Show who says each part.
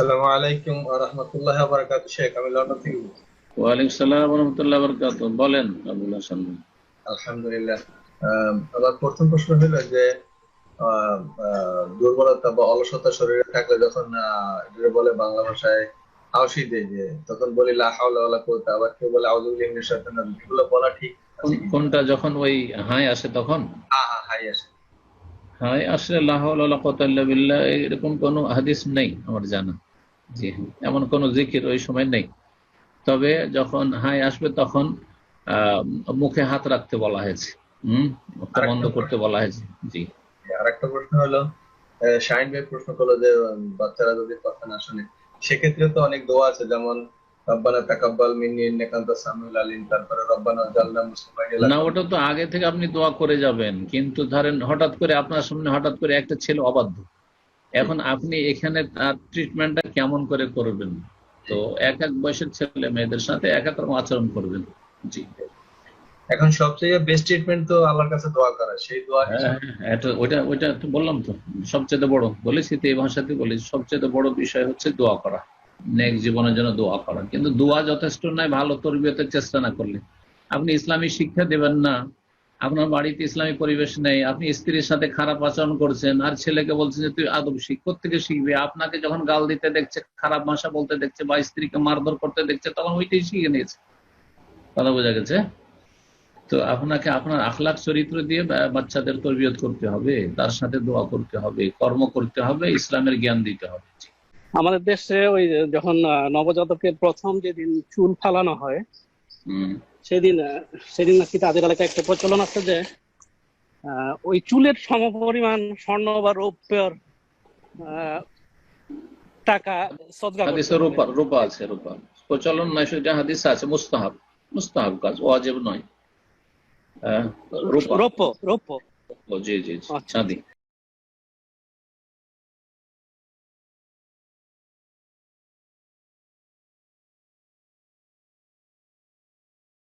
Speaker 1: আসসালামু আলাইকুম ওয়া রাহমাতুল্লাহি ওয়া বারাকাতুহু। শেখ আমি লন্ডন থেকে বলছি।
Speaker 2: ওয়ালাইকুম সালাম রহমতুল্লাহ বরকাত বলেন আবুল হাসান
Speaker 1: আলহামদুলিল্লাহ। আমার প্রথম প্রশ্ন হলো যে দুর্বলতা বা অলসতা শরীরে থাকলে যখন বলে বাংলা ভাষায় আওসি দেয় যে তখন বলি লা হাওলা ওয়ালা কুওয়াতা আবার কেউ বলে আউযু বিল্লাহি মিনাশ শাইতানির রাজিম। এগুলো বলা ঠিক
Speaker 2: কোনটা যখন ওই হাই আসে তখন?
Speaker 1: হ্যাঁ হ্যাঁ হাই আসে।
Speaker 2: হাই আসলে বিল্লাহ এরকম কোন হাদিস নেই আমার জানা। জি এমন কোন জিকির ওই সময় নেই। তবে যখন হাই আসবে তখন আহ মুখে হাত রাখতে বলা হয়েছে। হম? বন্ধ করতে বলা হয়েছে। জি।
Speaker 1: আর একটা প্রশ্ন হলো শাহিন ভাই প্রশ্ন করল যে বাচ্চারা যদি কথা না শুনে সেক্ষেত্রে তো অনেক দোয়া আছে যেমন রব্বানা তাকাব্বাল মিন্নি ইন্নাকা আনতাস সামিউল আলিম তারপরে রব্বানা জাল্লা মুসলিমাইন
Speaker 2: না ওটা তো আগে থেকে আপনি দোয়া করে যাবেন। কিন্তু ধরেন হঠাৎ করে আপনার সামনে হঠাৎ করে একটা ছেলে অবাধ্য। এখন আপনি এখানে তার ট্রিটমেন্টটা কেমন করে করবেন? তো এক এক বয়সের ছেলে মেয়েদের সাথে এক এক রকম আচরণ করবেন। জি।
Speaker 1: এখন সবচেয়ে বেস্ট ট্রিটমেন্ট তো আল্লাহর কাছে দোয়া করা সেই দোয়া
Speaker 2: হ্যাঁ, হ্যাঁ, এটা ওইটা ওইটা তো বললাম তো সবচেয়ে বড়। বলেছি তো এই ভাষাতে বলেছি সবচেয়ে বড় বিষয় হচ্ছে দোয়া করা। নেক্সট জীবনের জন্য দোয়া করা। কিন্তু দোয়া যথেষ্ট নয় ভালো তরবিয়তের চেষ্টা না করলে। আপনি ইসলামী শিক্ষা দেবেন না আপনার বাড়িতে ইসলামী পরিবেশ নেই, আপনি স্ত্রীর সাথে খারাপ আচরণ করছেন, আর ছেলেকে বলছেন যে তুই আদব শিখ থেকে শিখবে? আপনাকে যখন গাল দিতে দেখছে, খারাপ ভাষা বলতে দেখছে বা স্ত্রীকে মারধর করতে দেখছে, তখন ওইটাই শিখে নিয়েছে। কথা বোঝা গেছে? তো আপনাকে আপনার আখলাখ চরিত্র দিয়ে বাচ্চাদের তরবিয়ত করতে হবে, তার সাথে দোয়া করতে হবে, কর্ম করতে হবে, ইসলামের জ্ঞান দিতে হবে।
Speaker 3: আমাদের দেশে ওই যখন নবজাতকের প্রথম যেদিন চুল ফালানো হয় সেদিন সেদিন নাকি তাদের এলাকায় একটা প্রচলন আছে যে ওই চুলের সমপরিমাণ স্বর্ণ বা রৌপ্যর টাকা সদকা
Speaker 2: হাদিসে রূপা রূপা আছে রূপা। প্রচলন নয় সেটা হাদিস আছে মুস্তাহাব। মুস্তাহাব কাজ ওয়াজিব নয়। রূপা।
Speaker 3: রৌপ্য রৌপ্য।
Speaker 2: জি জি
Speaker 3: আচ্ছা।
Speaker 2: চাঁদি।